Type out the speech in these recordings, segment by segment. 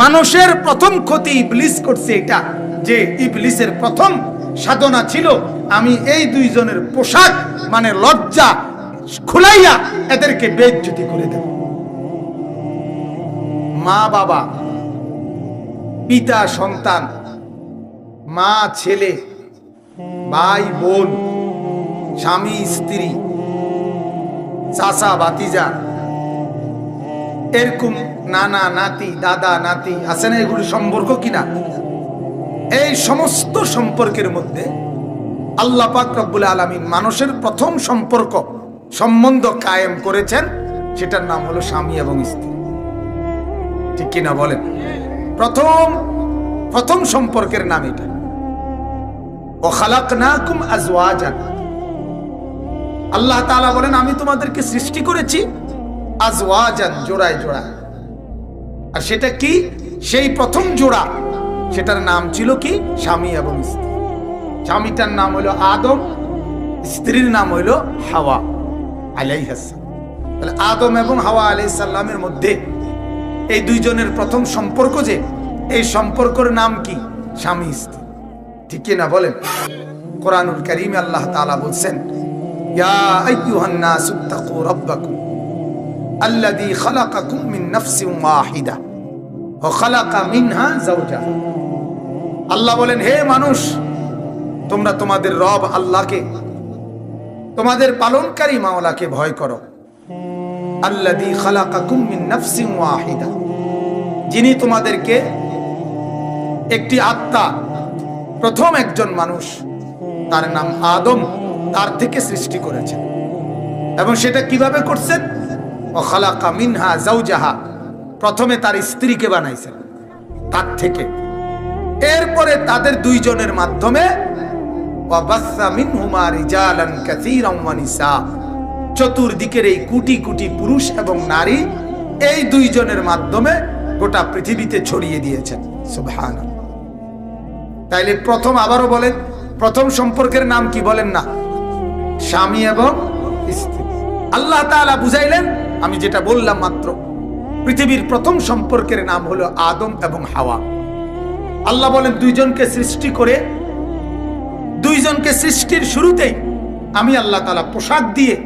মানুষের প্রথম ক্ষতি ইবলিস করছে এটা, যে ইবলিসের প্রথম সাধনা ছিল, আমি এই দুইজনের পোশাক মানে লজ্জা খুলাইয়া এদেরকে বেজ্জতি করে দেব। মা বাবা, পিতা সন্তান, মা ছেলে, ভাই বোন, স্বামী স্ত্রী, চাচা বাতিজা এরকম নানা নাতি, দাদা, নাতি, আছে না এগুলি সম্পর্ক কিনা? এই সমস্ত সম্পর্কের মধ্যে আল্লাহ পাক রব্বুল আলমিন মানুষের প্রথম সম্পর্ক, সম্বন্ধ কায়েম করেছেন, সেটার নাম হলো স্বামী এবং স্ত্রী। ঠিক কিনা বলেন? প্রথম প্রথম সম্পর্কের নাম এটা। ও খালাকনাকুম আজওয়াজান। আল্লাহ তাআলা বলেন, আমি তোমাদেরকে সৃষ্টি করেছি আজওয়াজান, জোড়ায় জোড়া আর সেটা কি? সেই প্রথম জোড়া। সেটার নাম ছিল কি? স্বামী এবং স্ত্রী। স্বামীটার নাম হলো আদম, স্ত্রীর নাম হলো হাওয়া আলাইহাসাল্লাম তাহলে আদম এবং হাওয়া আলাইসাল্লামের মধ্যে এই দুইজনের প্রথম সম্পর্ক যে, এই সম্পর্কের নাম কি? স্বামী, স্ত্রী। ঠিক না বলেন? কোরআনুল করিম আল্লাহ তাআলা বলছেন, ইয়া আইয়ুহান নাসু তাকু রাব্বাকুম। আল্লাযী খালাকাকুম মিন নাফসিন ওয়াহিদা। ওয়া খালাকা মিনহা আল্লাহ বলেন, হে মানুষ, তোমরা তোমাদের রব আল্লাহকে, তোমাদের পালনকারী মাওলাকে ভয় করো। আল্লাযী খালাকাকুম মিন নাফসিন ওয়াহিদা। যিনি তোমাদেরকে একটি আত্মা, প্রথম একজন মানুষ, তার নাম আদম, তার থেকে সৃষ্টি করেছেন। এবং সেটা কীভাবে করছেন? ও খালাকা মিনহা জাউজাহা। প্রথমে তার স্ত্রীকে বানাইছেন, তার থেকে। এরপরে তাদের দুইজনের মাধ্যমে চতুর্দিকের এই কোটি কোটি পুরুষ এবং নারী এই দুইজনের মাধ্যমে গোটা পৃথিবীতে ছড়িয়ে দিয়েছেন। সুবহানাল্লাহ। তাইলে প্রথম আবারও বলেন, প্রথম সম্পর্কের নাম কি বলেন না? স্বামী এবং স্ত্রী। আল্লাহ বুঝাইলেন আমি যেটা বললাম মাত্র, পৃথিবীর প্রথম সম্পর্কের নাম হলো আদম এবং হাওয়া। আল্লাহ বলেন, দুইজনকে সৃষ্টি করে, দুইজনকে সৃষ্টির শুরুতেই আমি আল্লাহ তাআলা পোশাক দিয়ে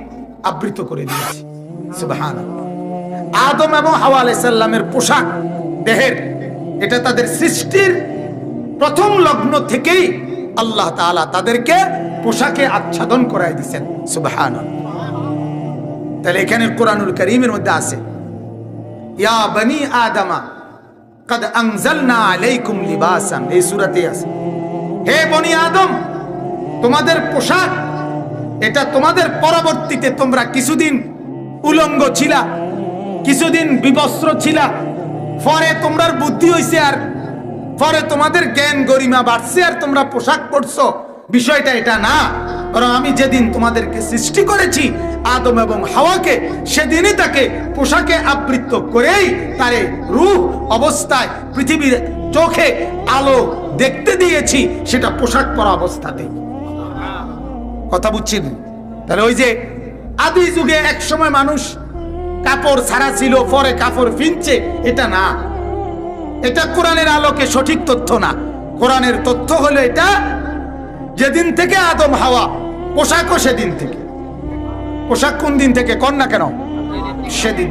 আবৃত করে দিয়েছি। আদম এবং হাওয়া আলাইসাল্লামের পোশাক, দেহের, এটা তাদের সৃষ্টির প্রথম লগ্ন থেকেই আল্লাহ তাআলা তাদেরকে পোশাকে আচ্ছাদন করাই দিয়েছেন। সুবহান তাহলে এখানে কোরআনুল করিমের মধ্যে আছে, ইয়া বনি আদমা, কদ আনজালনা আলাইকুম লিবাসান এই সূরাতে আছে। হে বনি আদম, তোমাদের পোশাক, এটা তোমাদের পরবর্তীতে তোমরা কিছুদিন উলঙ্গ ছিলা, কিছুদিন বিবস্ত্র ছিলা, পরে তোমরার বুদ্ধি হইছে আর পরে তোমাদের জ্ঞান গরিমা বাড়ছে আর তোমরা পোশাক পরছো। বিষয়টা এটা না। বরং আমি যেদিন তোমাদেরকে সৃষ্টি করেছি, আদম এবং হাওয়াকে, সেদিনই তাকে পোশাকে আবৃত্ত করেই তারে রূহ অবস্থায় পৃথিবীর চোখে আলো দেখতে দিয়েছি, সেটা পোশাক পরা অবস্থাতেই। কথা বুঝছেন তাহলে ওই যে আদি যুগে এক সময় মানুষ কাপড় ছাড়া ছিল, পরে কাপড় ফিনছে, এটা না। এটা কোরআনের আলোকে সঠিক তথ্য না। কোরআনের তথ্য হলো এটা যেদিন থেকে আদম হাওয়া, পোশাকও সেদিন থেকে। পোশাক কোন দিন থেকে, কর না কেন? সেদিন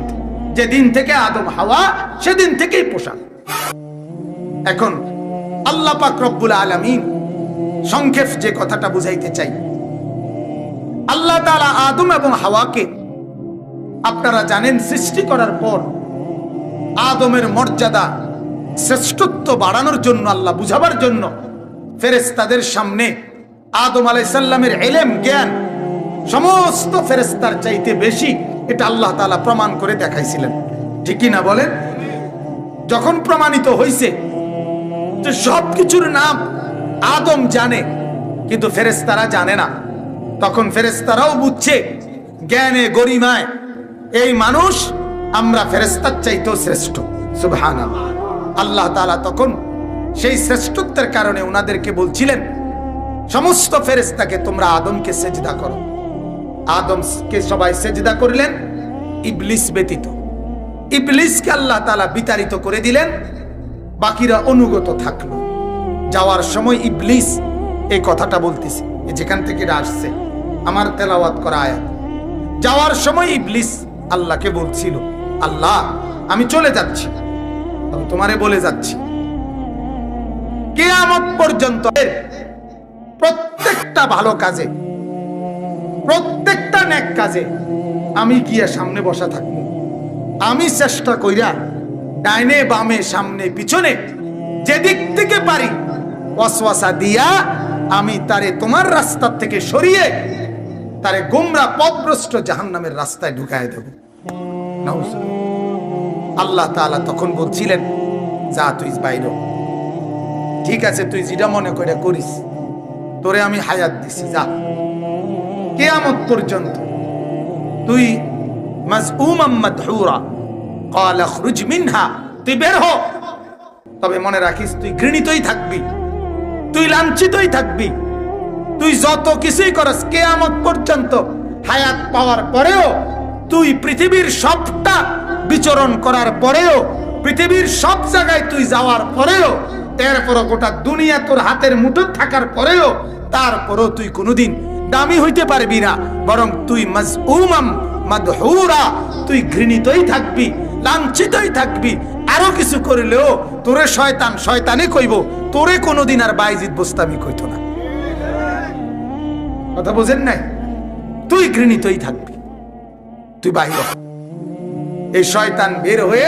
যেদিন থেকে আদম হাওয়া, সেদিন থেকেই পোশাক। এখন আল্লাহ পাক রব্বুল আলামিন সংক্ষেপ যে কথাটা বুঝাইতে চাই। আল্লাহ তাআলা আদম এবং হাওয়াকে আপনারা জানেন, সৃষ্টি করার পর আদমের মর্যাদা শ্রেষ্ঠত্ব বাড়ানোর জন্য, আল্লাহ বুঝাবার জন্য ফেরেস্তাদের সামনে আদম আলাইসাল্লামের এলেম জ্ঞান সমস্ত ফেরেস্তার চাইতে বেশি এটা আল্লাহ তালা প্রমাণ করে দেখাইছিলেন। ঠিকই না বলেন? যখন প্রমাণিত হয়েছে যে সব কিছুর নাম আদম জানে, কিন্তু ফেরেস্তারা জানে না। তখন ফেরেস্তারাও বুঝছে, জ্ঞানে গরিমায় এই মানুষ আমরা ফেরেস্তার চাইতেও শ্রেষ্ঠ। সুবহান আল্লাহ তাআলা তখন সেই শ্রেষ্ঠত্বের কারণে ওনাদেরকে বলছিলেন সমস্ত ফেরেস্তাকে তোমরা আদমকে সেজদা করো। আদমকে সবাই সেজদা করলেন, ইবলিস ব্যতীত। ইবলিসকে আল্লাহ তালা বিতাড়িত করে দিলেন, বাকিরা অনুগত থাকল। যাওয়ার সময় ইবলিস এই কথাটা বলতেছি যেখান থেকে এটা আসছে, আমার তেলাওয়াত করা আয়াত। যাওয়ার সময় ইবলিস আল্লাহকে বলছিল, আল্লাহ, আমি চলে যাচ্ছি তোমারে বলে যাচ্ছি। কেয়ামত পর্যন্ত প্রত্যেকটা ভালো কাজে, প্রত্যেকটা নেক কাজে আমি গিয়ে সামনে বসা থাকব। আমি চেষ্টা কইরা ডাইনে বামে সামনে পিছনে যেদিক থেকে পারি ওয়াসওয়াসা দিয়া আমি তারে তোমার রাস্তার থেকে সরিয়ে তারে গোমরা পথভ্রষ্ট জাহান্নামের রাস্তায় ঢুকায় দেব। আল্লাহ তাআলা তখন বলছিলেন, যা তুই বাইর ঠিক আছে, তুই যেটা মনে করে করিস তোরে আমি হায়াত দিছি, যা। কেয়ামত পর্যন্ত তুই মিনহা, তুই বের হ। তবে মনে রাখিস, তুই ঘৃণিতই থাকবি, তুই লাঞ্ছিতই থাকবি। তুই যত কিছুই করস, কেয়ামত পর্যন্ত হায়াত পাওয়ার পরেও, তুই পৃথিবীর সবটা বিচরণ করার পরেও, পৃথিবীর সব জায়গায় তুই যাওয়ার পরেও এরপরও গোটা দুনিয়া তোর হাতের মুঠো থাকার পরেও তারপরও তুই কোনোদিন দামি হইতে পারবি না। বরং তুই মাজউমাম মাদহুরা, তুই ঘৃণিতই থাকবি, লাঞ্ছিতই থাকবি। আরও কিছু করলেও তোরে শয়তান শয়তানে কইব, তোরে কোনোদিন আর বাইজিদ বস্তামি কইতো না। কথা বোঝেন নাই? তুই ঘৃণিতই থাকবি। তুই বাইর হ। এই শয়তান বের হয়ে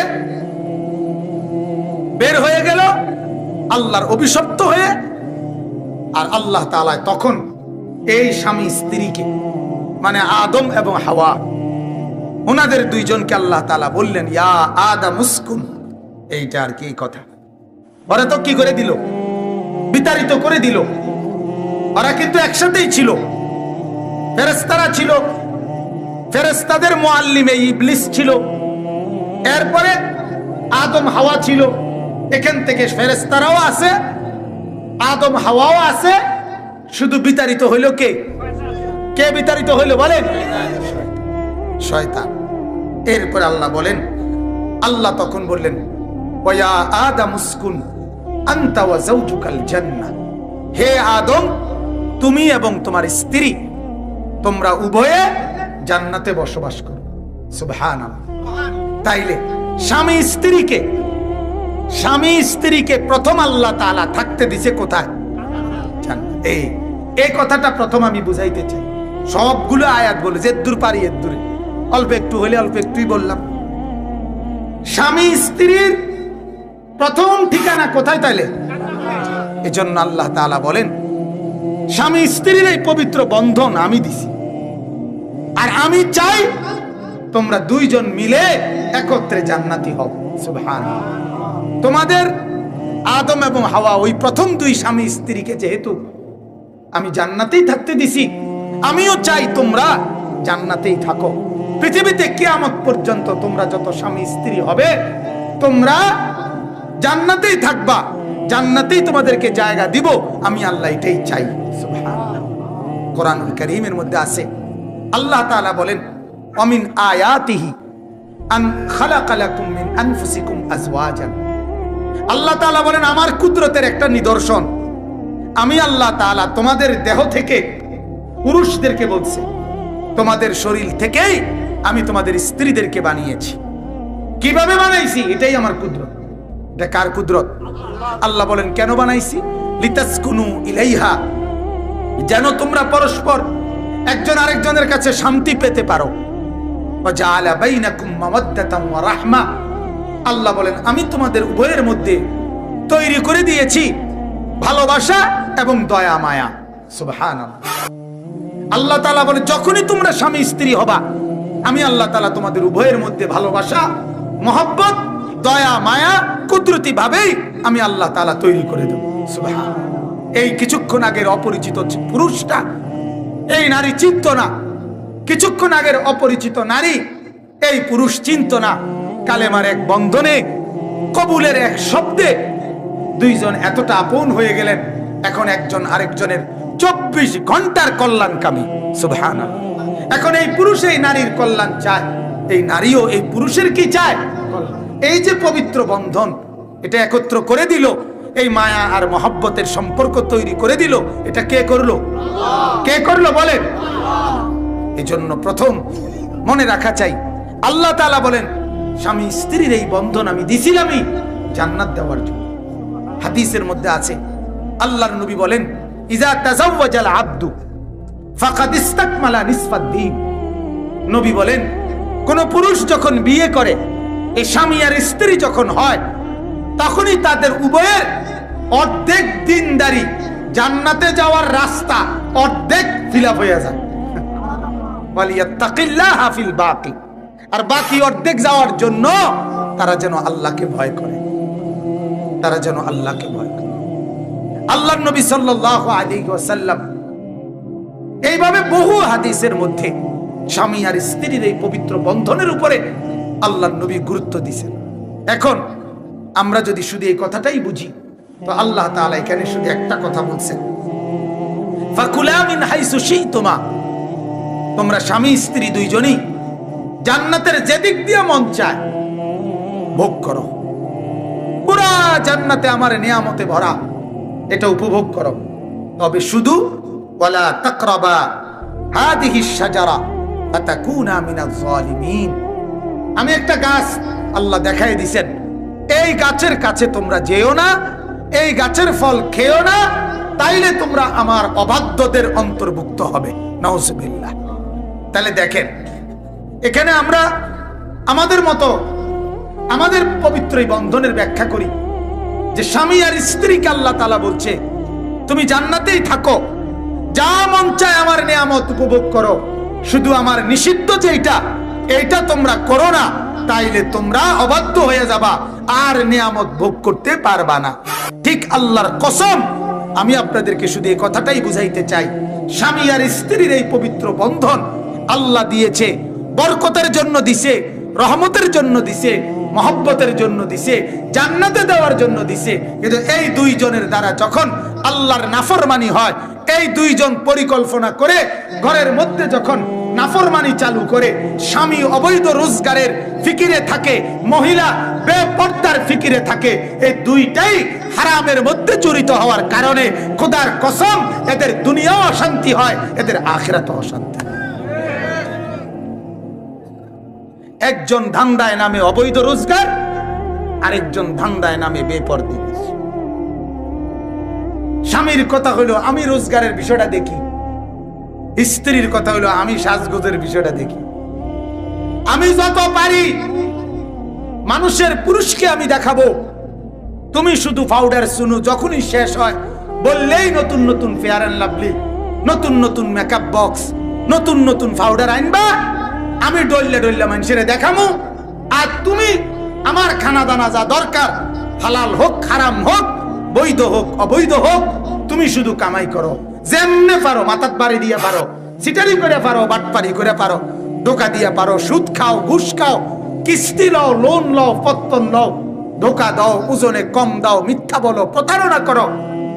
বের হয়ে গেল আল্লাহর অভিশপ্ত হয়ে, আর আল্লাহ তাআলা তখন এই স্বামী স্ত্রীকে মানে আদম এবং হাওয়া ওনাদের দুইজনকে আল্লাহ তালা বললেন, ইয়া আদা মুসকুন এইটা আর কি কথা। ওরা তো কি করে দিল? বিতাড়িত করে দিল। ওরা কিন্তু একসাথেই ছিল। ফেরেস্তারা ছিল। ফেরেস্তাদের মোয়াল্লিমে ইবলিস ছিল। এরপরে আদম হাওয়া ছিল। এখান থেকে ফেরেস্তারাও আছে, আদম হাওয়াও আছে। শুধু বিতাড়িত হইল কে? কে বিতাড়িত হইল বলেন? শয়তান। এরপর আল্লাহ বলেন, আল্লাহ তখন বললেন, ওয়া আদম উসকুন, আনতা ওয়া যাওজুকাল জান্নাহ। হে আদম, তুমি এবং তোমার স্ত্রী, তোমরা উভয়ে জান্নাতে বসবাস করো। সুবহানাল্লাহ। তাইলে স্বামী স্ত্রীকে স্বামী স্ত্রীকে প্রথম আল্লাহ তাআলা থাকতে দিছে কোথায়। এই এই কথাটা প্রথম আমি বুঝাইতে চাই। সবগুলো আয়াত বলে যে দূর পারি এর দূরে অল্প একটু হলে অল্প একটুই বললাম। স্বামী স্ত্রীর প্রথম ঠিকানা কোথায় তাইলে? এজন্য আল্লাহ তাআলা বলেন, স্বামী স্ত্রীর এই পবিত্র বন্ধন আমি দিছি। আর আমি চাই তোমরা দুইজন মিলে একত্রে জান্নাতি হও। সুবহানাল্লাহ। তোমাদের আদম এবং হাওয়া ওই প্রথম দুই স্বামী স্ত্রীকে যেহেতু আমি জান্নাতেই থাকতে দিছি, আমিও চাই তোমরা জান্নাতেই থাকো। পৃথিবীতে কিয়ামত পর্যন্ত তোমরা যত স্বামী স্ত্রী হবে, তোমরা জান্নাতেই থাকবা, জান্নাতেই তোমাদেরকে জায়গা দিব, আমি আল্লাহ এটাই চাই। কোরআনুল করিমের মধ্যে আছে, আল্লাহ তাআলা বলেন, অমিন আয়াতিহি আন খালাকা লাকুম মিন আনফুসিকুম আজওয়াজান। আল্লাহ তাআলা বলেন, আমার কুদরতের একটা নিদর্শন। আমি আল্লাহ তাআলা তোমাদের দেহ থেকে পুরুষদেরকে বলছি, তোমাদের শরীর থেকেই আমি তোমাদের স্ত্রীদেরকে বানিয়েছি। কীভাবে বানাইছি? এটাই আমার কুদরত। এটা কার কুদরত? আল্লাহ বলেন, কেন বানাইছি? লিতাসকুনু ইলাইহা, যেন তোমরা পরস্পর একজন আরেকজনের কাছে শান্তি পেতে পারো। রাহমা আল্লাহ বলেন, আমি তোমাদের উভয়ের মধ্যে তৈরি করে দিয়েছি ভালোবাসা এবং দয়া মায়া। সুবহানাল্লাহ। আল্লাহ তালা বলে, যখনই তোমরা স্বামী, স্ত্রী হবা, আমি আল্লাহ তালা তোমাদের উভয়ের মধ্যে ভালোবাসা, মহব্বত, দয়া, মায়া, কুদরতি ভাবেই আমি আল্লাহ তালা তৈরি করে দেব। সুবহানাল্লাহ। এই কিছুক্ষণ আগের অপরিচিত পুরুষটা, এই নারী চিন্ত না। কিছুক্ষণ আগের অপরিচিত নারী, এই পুরুষ চিন্ত না। কালেমার এক বন্ধনে, কবুলের এক শব্দে দুইজন এতটা আপন হয়ে গেলেন, এখন একজন আরেকজনের চব্বিশ ঘণ্টার কল্যাণকামী, সুবহানাল্লাহ। এখন এই পুরুষ এই নারীর কল্যাণ চায়, এই নারীও এই পুরুষের কি চায়? এই যে পবিত্র বন্ধন, এটা একত্র করে দিল, এই মায়া আর মহব্বতের সম্পর্ক তৈরি করে দিল, এটা কে করল? কে করল বলেন? এই জন্য প্রথম মনে রাখা চাই, আল্লাহ তাআলা বলেন স্বামী স্ত্রীর এই বন্ধন আমি দিছিলামই জান্নাত দেওয়ার জন্য। হাদিসের মধ্যে আছে, আল্লাহর নবী বলেন, ইজা তাজাওয়াজাল আব্দু ফাকাদ ইস্তাকমালা দ্বীন নবী বলেন, কোন পুরুষ যখন বিয়ে করে এই স্বামী আর স্ত্রী যখন হয়, তখনই তাদের উভয়ের অর্ধেক দিনদারি জান্নাতে যাওয়ার রাস্তা অর্ধেক ফিল হয়ে যায়। ওয়ালিয়াত্তাকিল্লাহ হাফিল বাকি আর বাকি অর্ধেক যাওয়ার জন্য তারা যেন আল্লাহকে ভয় করে। তারা যেন আল্লাহকে ভয় করে। আল্লাহ নবী সাল্লাল্লাহু আলাইহি ওয়াসাল্লাম এইভাবে বহু হাদিসের মধ্যে স্বামী আর স্ত্রীর এই পবিত্র বন্ধনের উপরে আল্লাহ নবী গুরুত্ব দিছেন এখন আমরা যদি শুধু এই কথাটাই বুঝি, তো আল্লাহ তাআলা এখানে শুধু একটা কথা বলছেন। ফাকুলা মিন হাইসু শিইতুমা তোমরা স্বামী, স্ত্রী দুইজনই জান্নাতের যেদিক দিয়ে মন চায়, ভোগ করো। পুরা জান্নাতে আমার নিয়ামতে ভরা, এটা উপভোগ করো। তবে শুধু, ওয়ালা তাকরাবা জালিমিন আমি একটা গাছ আল্লাহ দেখাই দিছেন, এই গাছের কাছে তোমরা যেও না, এই গাছের ফল খেও না, তাইলে তোমরা আমার অবাধ্যদের অন্তর্ভুক্ত হবে, নাউজুবিল্লাহ। তাহলে দেখেন এখানে আমরা আমাদের মতো, আমাদের পবিত্র এই বন্ধনের ব্যাখ্যা করি যে স্বামী আর স্ত্রীকে আল্লাহ তালা বলছে, তুমি জান্নাতেই থাকো। যা মন চায় আমার নিয়ামত উপভোগ করো। শুধু আমার নিষিদ্ধ যেটা এইটা তোমরা করো না, তাইলে তোমরা অবাধ্য হয়ে যাবা, আর নিয়ামত ভোগ করতে পারবা না। ঠিক আল্লাহর কসম, আমি আপনাদেরকে শুধু এই কথাটাই বুঝাইতে চাই। স্বামী আর স্ত্রীর এই পবিত্র বন্ধন আল্লাহ দিয়েছে বরকতের জন্য দিছে, রহমতের জন্য দিছে, মহব্বতের জন্য দিছে, জান্নাতে দেওয়ার জন্য দিছে। কিন্তু এই দুইজনের দ্বারা যখন আল্লাহর নাফরমানি হয়, এই দুইজন পরিকল্পনা করে ঘরের মধ্যে যখন নাফরমানি চালু করে, স্বামী অবৈধ রোজগারের ফিকিরে থাকে, মহিলা বেপর্দার ফিকিরে থাকে, এই দুইটাই হারামের মধ্যে জড়িত হওয়ার কারণে খোদার কসম, এদের দুনিয়াও অশান্তি হয়, এদের আখেরাত অশান্তি। একজন ধান্দায় নামে অবৈধ রোজগার, আরেকজন ধান্দায় নামে বেপর্দি। স্বামীর কথা হলো, আমি রোজগারের বিষয়টা দেখি। স্ত্রীর কথা হলো, আমি সাজগোজের বিষয়টা দেখি। আমি যত পারি, মানুষের পুরুষকে আমি দেখাবো। তুমি শুধু পাউডার শুনু, যখনই শেষ হয়, বললেই নতুন নতুন ফেয়ার অ্যান্ড লাভলি নতুন নতুন মেকআপ বক্স নতুন নতুন পাউডার আনবা। আমি ডললে ডললে মানুষের দেখামো। আর তুমি আমার খানা দানা যা দরকার, হালাল হোক, হারাম হোক, বৈধ হোক, অবৈধ হোক, তুমি শুধু কামাই করো। যেমনে পারো মাথাত বাড়ি দিয়ে পারো সিটারি করে পারো, বাটপারি করে পারো ধোকা দিয়ে পারো, সুদ খাও, ঘুষ খাও, কিস্তি লও, লোন লও, পত্তন লও ধোকা দাও, ওজনে কম দাও, মিথ্যা বলো, প্রতারণা করো।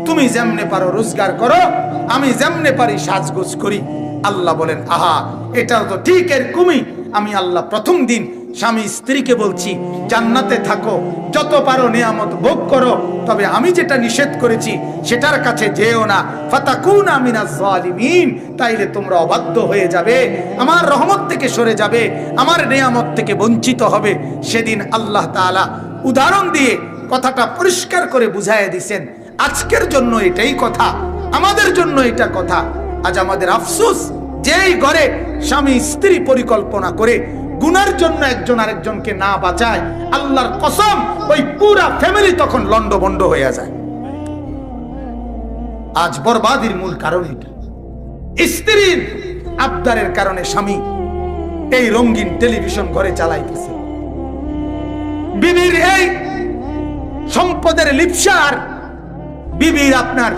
তুমি যেমনে পারো, রোজগার করো, আমি যেমনে পারি, সাজগোজ করি। আল্লাহ বলেন, আহা, এটাও তো ঠিক এরকমই। আমি আল্লাহ প্রথম দিন স্বামী স্ত্রীকে বলছি, জান্নাতে থাকো, যত পারো নিয়ামত ভোগ করো। তবে আমি যেটা নিষেধ করেছি, সেটার কাছে যেও না। ফাতাকুনা মিনাজ জালিমিন। তাইলে তোমরা অবাধ্য হয়ে যাবে, আমার রহমত থেকে সরে যাবে, আমার নিয়ামত থেকে বঞ্চিত হবে। সেদিন আল্লাহ তাআলা উদাহরণ দিয়ে কথাটা পরিষ্কার করে বুঝাইয়া দিছেন, আজকের জন্য এটাই কথা, আমাদের জন্য এটা কথা। আজ আমাদের আফসোস, যেই ঘরে স্বামী স্ত্রী পরিকল্পনা করে গুনার জন্য একজন আরেকজনকে না বাঁচায়, আল্লাহর কসম, ওই পুরা ফ্যামিলি তখন লন্ডভন্ড হয়ে যায়। আজ বরবাদির মূল কারণ এটা। স্ত্রীর আবদারের কারণে স্বামী এই রঙিন টেলিভিশন ঘরে চালাইতেছে। বিবির এই সম্পদের লিপসার, বিবির আপনার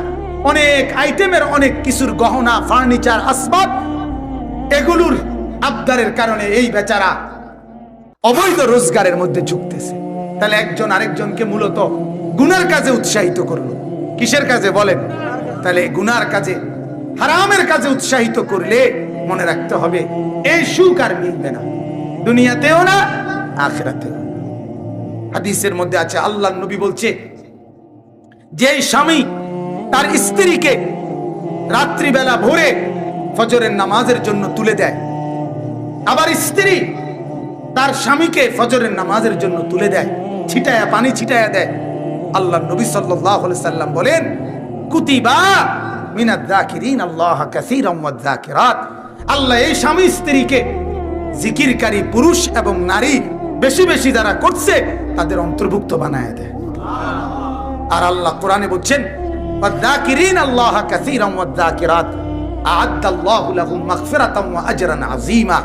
অনেক আইটেমের অনেক কিছুর গহনা, ফার্নিচার, আসবাব এগুলোর আবদারের কারণে এই বেচারা অবৈধ রোজগারের মধ্যে ঝুঁকতেছে। তাহলে একজন আরেকজনকে মূলত গুনার কাজে উৎসাহিত করল। কিসের কাজে বলেন? তাহলে গুনার কাজে, হারামের কাজে উৎসাহিত করলে মনে রাখতে হবে এই সুখ আর মিলবে না। দুনিয়াতেও না, আখেরাতেও হাদিসের মধ্যে আছে আল্লাহ নবী বলছে, যে স্বামী তার স্ত্রীকে রাত্রিবেলা ভোরে ফজরের নামাজের জন্য তুলে দেয়। আবার স্ত্রী তার স্বামীকে ফজরের নামাজের জন্য তুলে দেয়, ছিটায়া পানি ছিটায়া দেয়। আল্লাহ নবী সাল্লাল্লাহু সাল্লাম বলেন, কুতিবা মিনাদ যাকিরিন, আল্লাহ যাকিরাত। আল্লাহ এই স্বামী স্ত্রীকে জিকিরকারী পুরুষ এবং নারী বেশি বেশি যারা করছে, তাদের অন্তর্ভুক্ত বানায় দেয়। আর আল্লাহ কোরআনে বলছেন ওয়াদ্দাকিরিন আল্লাহ কাসীরাম ওয়াদ্দাকিরাত আ'আদ্দাল্লাহু লাহুম মাগফিরাতাম ওয়া আজরান আযীমা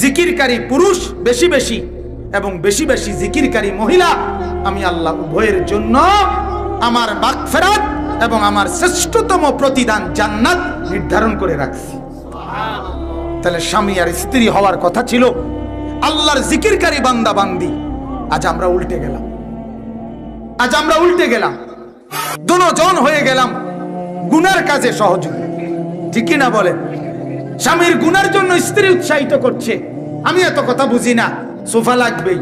জিকিরকারী পুরুষ বেশি বেশি এবং বেশি বেশি জিকিরকারী মহিলা, আমি আল্লাহ উভয়ের জন্য আমার মাগফিরাত এবং আমার শ্রেষ্ঠতম প্রতিদান জান্নাত নির্ধারণ করে রাখছি। তাহলে স্বামী আর স্ত্রী হওয়ার কথা ছিল। আল্লাহর জিকিরকারী বান্দা বান্দি। আজ আমরা উল্টে গেলাম। আজ আমরা উল্টে গেলাম। দুজন হয়ে গেলাম। গুনার কাজে সহযোগী। ঠিক না বলেন স্বামীর গুনার জন্য স্ত্রী উৎসাহিত করছে। আমি এত কথা বুঝি না। সোফা লাগবেই।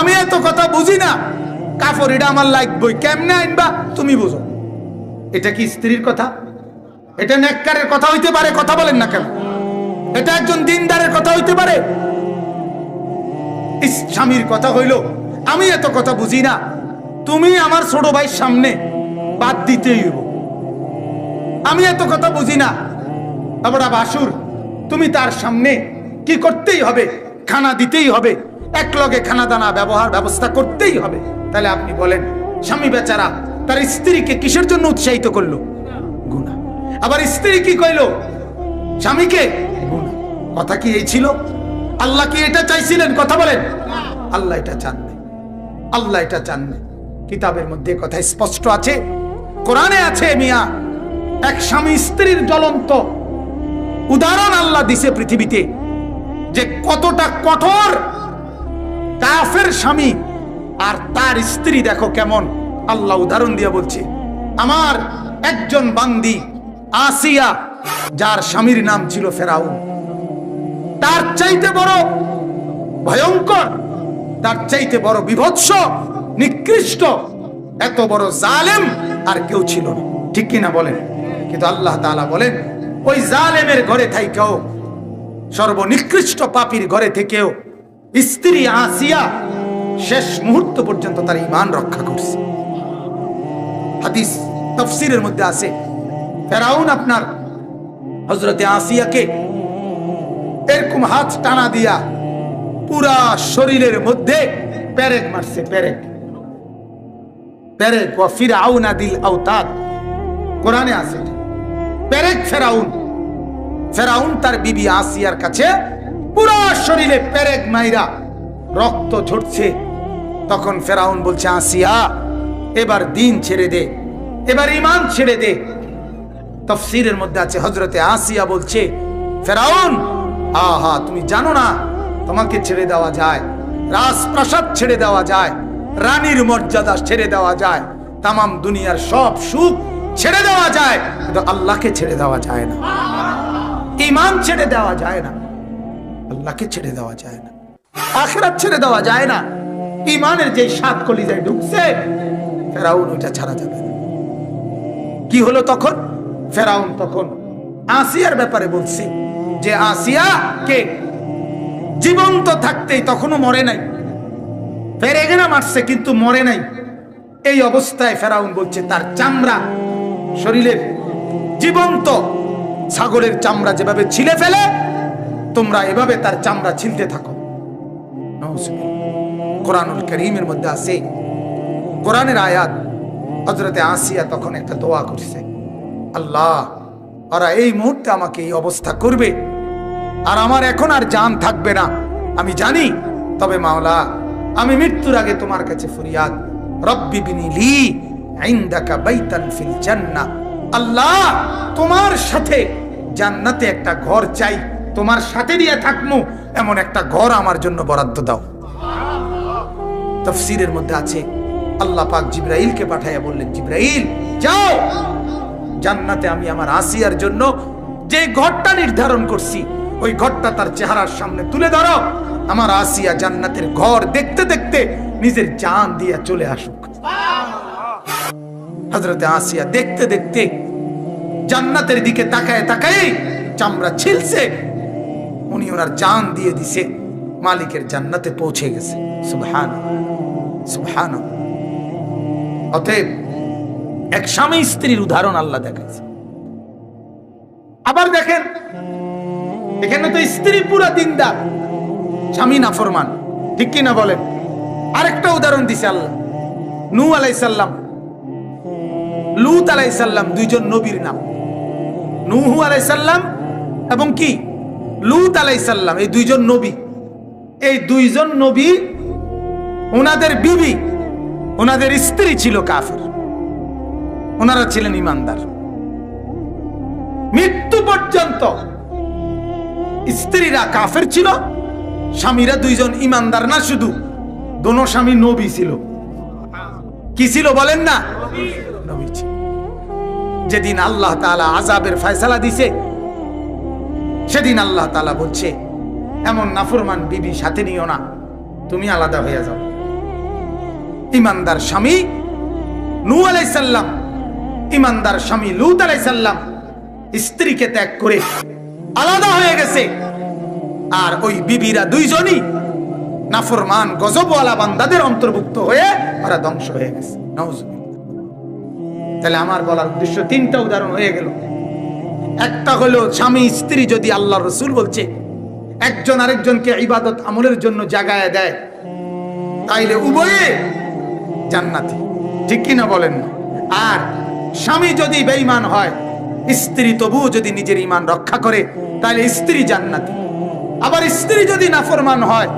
আমি এত কথা বুঝি না। কাপড় এটা আমার লাগবেই। কেমনে আনবা তুমি বুঝো। এটা কি স্ত্রীর কথা? এটা নেককারের কথা হইতে পারে, কথা বলেন না কেন? এটা একজন দিনদারের কথা হইতে পারে। স্বামীর কথা হইল, আমি এত কথা বুঝি না। তুমি আমার ছোট ভাইয়ের সামনে বাদ দিতেই হইব। আমি এত কথা বুঝি না। আমরা বাসুর, তুমি তার সামনে কি করতেই হবে? খানা দিতেই হবে। এক লগে খানা দানা ব্যবহার ব্যবস্থা করতেই হবে। তাহলে আপনি বলেন, স্বামী বেচারা তার স্ত্রীকে কিসের জন্য উৎসাহিত করল? গুণা আবার স্ত্রী কি কইলো? স্বামীকে? কথা কি এই ছিল? আল্লাহ কি এটা চাইছিলেন? কথা বলেন। আল্লাহ এটা চান নাই। আল্লাহ এটা চান নাই। কিতাবের মধ্যে কথা স্পষ্ট আছে। কোরআনে আছে মিয়া, এক স্বামী স্ত্রীর জ্বলন্ত উদাহরণ আল্লাহ দিছে পৃথিবীতে যে কতটা কঠোর কাফের স্বামী আর তার স্ত্রী, দেখো কেমন। আল্লাহ উদাহরণ দিয়ে বলছে, আমার একজন বান্দি আসিয়া, যার স্বামীর নাম ছিল ফেরাউন, তার চাইতে বড় ভয়ঙ্কর, তার চাইতে বড় বিভৎস নিকৃষ্ট। এত বড় জালেম আর কেউ ছিল না। ঠিক কিনা বলেন? কিন্তু আল্লাহ তাআলা বলেন, ওই জালেমের ঘরে থাই থাইকেও, সর্বনিকৃষ্ট পাপীর ঘরে থেকেও স্ত্রী আসিয়া শেষ মুহূর্ত পর্যন্ত তার ইমান রক্ষা করছে। হাদিস তফসিরের মধ্যে আছে, ফেরাউন আপনার হজরতে আসিয়াকে এরকম হাত টানা দিয়া পুরা শরীরের মধ্যে প্যারেক মারছে প্যারেক প্যারেক ও ফিরাউন আদিল আওতাদ। কোরআনে আছে। এটা। প্যারেক ফেরাউন। ফেরাউন তার বিবি আসিয়ার কাছে পুরা শরীরে প্যারেক মাইরা রক্ত ঝরছে। তখন ফেরাউন বলছে, আসিয়া, এবার দিন ছেড়ে দে, এবার ইমান ছেড়ে দে। তফসিরের মধ্যে আছে হজরতে আসিয়া বলছে, ফেরাউন, আহা, তুমি জানো না, তোমাকে ছেড়ে দেওয়া যায়, রাজপ্রাসাদ ছেড়ে দেওয়া যায় রানীর মর্যাদা ছেড়ে দেওয়া যায়। তামাম দুনিয়ার সব সুখ ছেড়ে দেওয়া যায়। কিন্তু আল্লাহকে ছেড়ে দেওয়া যায় না। ইমান ছেড়ে দেওয়া যায় না। আল্লাহকে ছেড়ে দেওয়া যায় না। আখেরাত ছেড়ে দেওয়া যায় না। ইমানের যে সাত কলিজায় ঢুকছে ফেরাউন ওইটা ছাড়া যাবে না। কি হলো তখন? ফেরাউন তখন আসিয়ার ব্যাপারে বলছি যে, আসিয়া কে? জীবন্ত থাকতেই তখনও মরে নাই। ফের এগেনা মারছে কিন্তু মরে নাই। এই অবস্থায় ফেরাউন বলছে, তার চামড়া শরীরের জীবন্ত ছাগলের চামড়া যেভাবে ছিলে ফেলে, তোমরা এভাবে তার চামড়া ছিলতে থাকো। কোরআনুল করিমের মধ্যে আছে, কোরআনের আয়াত। হজরতে আসিয়া তখন একটা দোয়া করছে, আল্লাহ, ওরা এই মুহূর্তে আমাকে এই অবস্থা করবে, আর আমার এখন আর জান থাকবে না। আমি জানি, তবে মাওলা আমি মৃত্যুর আগে তোমার কাছে ফরিয়াদ। রব্বি বিনিলি ইনদাকা বাইতান ফিল জান্নাহ। আল্লাহ, তোমার সাথে জান্নাতে একটা ঘর চাই। তোমার সাথে দিয়ে থাকমু। এমন একটা ঘর আমার জন্য বরাদ্দ দাও। তফসিরের মধ্যে আছে, আল্লাহ পাক জিব্রাইলকে পাঠাইয়া বললেন, জিব্রাইল, যাও। জান্নাতে আমি আমার আসিয়ার জন্য যে ঘরটা নির্ধারণ করছি, ওই ঘরটা তার চেহারার সামনে তুলে ধরো। আমার আসিয়া জান্নাতের ঘর দেখতে দেখতে নিজের জান দিয়া চলে আসুক। হজরতে আসিয়া দেখতে দেখতে জান্নাতের দিকে তাকায় তাকায় চামড়া ছিলছে। উনি ওনার জান দিয়ে দিছে, মালিকের জান্নাতে পৌঁছে গেছে। সুবহান সুবহান অতএব এক স্বামী স্ত্রীর উদাহরণ আল্লাহ দেখাইছে। আবার দেখেন, এখানে তো স্ত্রী পুরা দিনদার। স্বামী নাফরমান ঠিক কিনা বলেন? আরেকটা উদাহরণ দিছে আল্লাহ। নু আলাইসাল্লাম লুত আলাইসাল্লাম দুইজন নবীর নাম। নুহু আলাইসাল্লাম এবং কি? লুত আলাইসাল্লাম এই দুইজন নবী। এই দুইজন নবী ওনাদের বিবি ওনাদের স্ত্রী ছিল কাফের। ওনারা ছিলেন ইমানদার। মৃত্যু পর্যন্ত স্ত্রীরা কাফের ছিল স্বামীরা দুইজন ইমানদার না শুধু? দোনো স্বামী নবী ছিল। কি ছিল বলেন না? যেদিন আল্লাহ তাআলা আজাবের ফয়সালা দিছে, সেদিন আল্লাহ তাআলা বলছে, এমন নাফরমান বিবি সাথে নিও না, তুমি আলাদা হয়ে যাও। ইমানদার স্বামী নূ আলাইসাল্লাম ইমানদার স্বামী লুত আলাইসাল্লাম স্ত্রীকে ত্যাগ করে আলাদা হয়ে গেছে। আর ওই বিবিরা দুইজনই নাফরমান গজবওয়ালা বান্দাদের অন্তর্ভুক্ত হয়ে ওরা ধ্বংস হয়ে গেছে। তাহলে আমার বলার উদ্দেশ্য তিনটা উদাহরণ হয়ে গেল। একটা হলো স্বামী স্ত্রী যদি আল্লাহ রসুল বলছে, একজন আরেকজনকে ইবাদত আমলের জন্য জাগায় দেয়, তাইলে উভয়ে জান্নাতি। ঠিক কিনা বলেন না? আর স্বামী যদি বেঈমান হয়, স্ত্রী তবুও যদি নিজের ইমান রক্ষা করে তাহলে স্ত্রী জান্নাতি। আবার স্ত্রী যদি নাফরমান হয়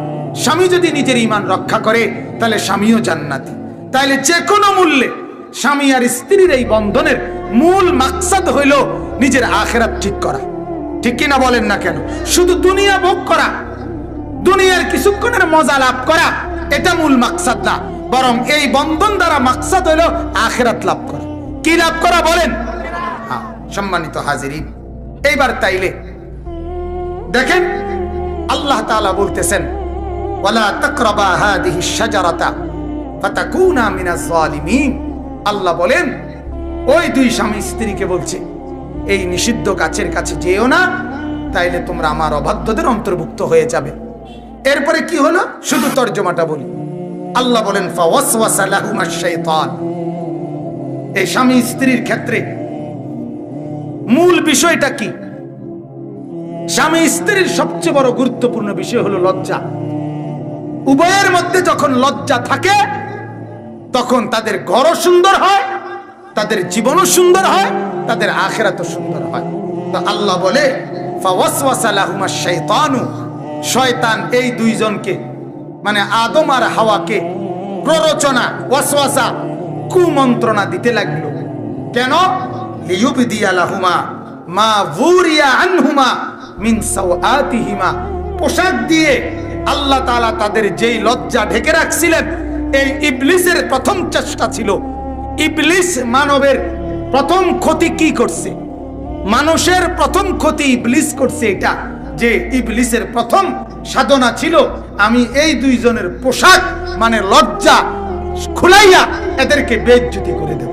স্বামী যদি নিজের ইমান রক্ষা করে তাহলে স্বামীও জান্নাতি। তাহলে যে কোনো মূল্যে স্বামী আর স্ত্রীর এই বন্ধনের মূল মাকসাদ হইল নিজের আখেরাত ঠিক করা। ঠিক কিনা বলেন না কেন? শুধু দুনিয়া ভোগ করা দুনিয়ার কিছুক্ষণের মজা লাভ করা এটা মূল মাকসাদ না। বরং এই বন্ধন দ্বারা মাকসাদ হইল আখেরাত লাভ করা। কি লাভ করা বলেন? হ্যাঁ, সম্মানিত হাজিরিন এইবার তাইলে দেখেন আল্লাহ তাআলা বলতেছেন আল্লাহ বলেন, ওই দুই স্বামী স্ত্রীকে বলছে, এই নিষিদ্ধ গাছের কাছে যেও না, তাইলে তোমরা আমার অবাধ্যদের অন্তর্ভুক্ত হয়ে যাবে। এরপরে কি হলো? শুধু তর্জমাটা বলি। আল্লাহ বলেন এই স্বামী স্ত্রীর ক্ষেত্রে মূল বিষয়টা কি? স্বামী স্ত্রীর সবচেয়ে বড় গুরুত্বপূর্ণ বিষয় হলো লজ্জা। উভয়ের মধ্যে যখন লজ্জা থাকে, তখন তাদের ঘরও সুন্দর হয়, তাদের জীবনও সুন্দর হয়, তাদের আখেরাতও সুন্দর হয়। তো আল্লাহ বলে শয়তান এই দুইজনকে মানে আদম আর হাওয়াকে প্ররোচনা, ওয়াসওয়াসা, কুমন্ত্রণা দিতে লাগল। কেন? লিয়ুবদিয়া লাহুমা, মা বুরিয়া আনহুমা পোশাক দিয়ে আল্লাহ তাআলা তাদের যেই লজ্জা ঢেকে রাখছিলেন, এই ইবলিসের প্রথম চেষ্টা ছিল, ইবলিস মানবের প্রথম ক্ষতি কি করছে? মানুষের প্রথম ক্ষতি ইবলিস করছে এটা, যে ইবলিসের প্রথম সাধনা ছিল, আমি এই দুইজনের পোশাক মানে লজ্জা, খুলাইয়া এদেরকে বেজ্জুতি করে দেব।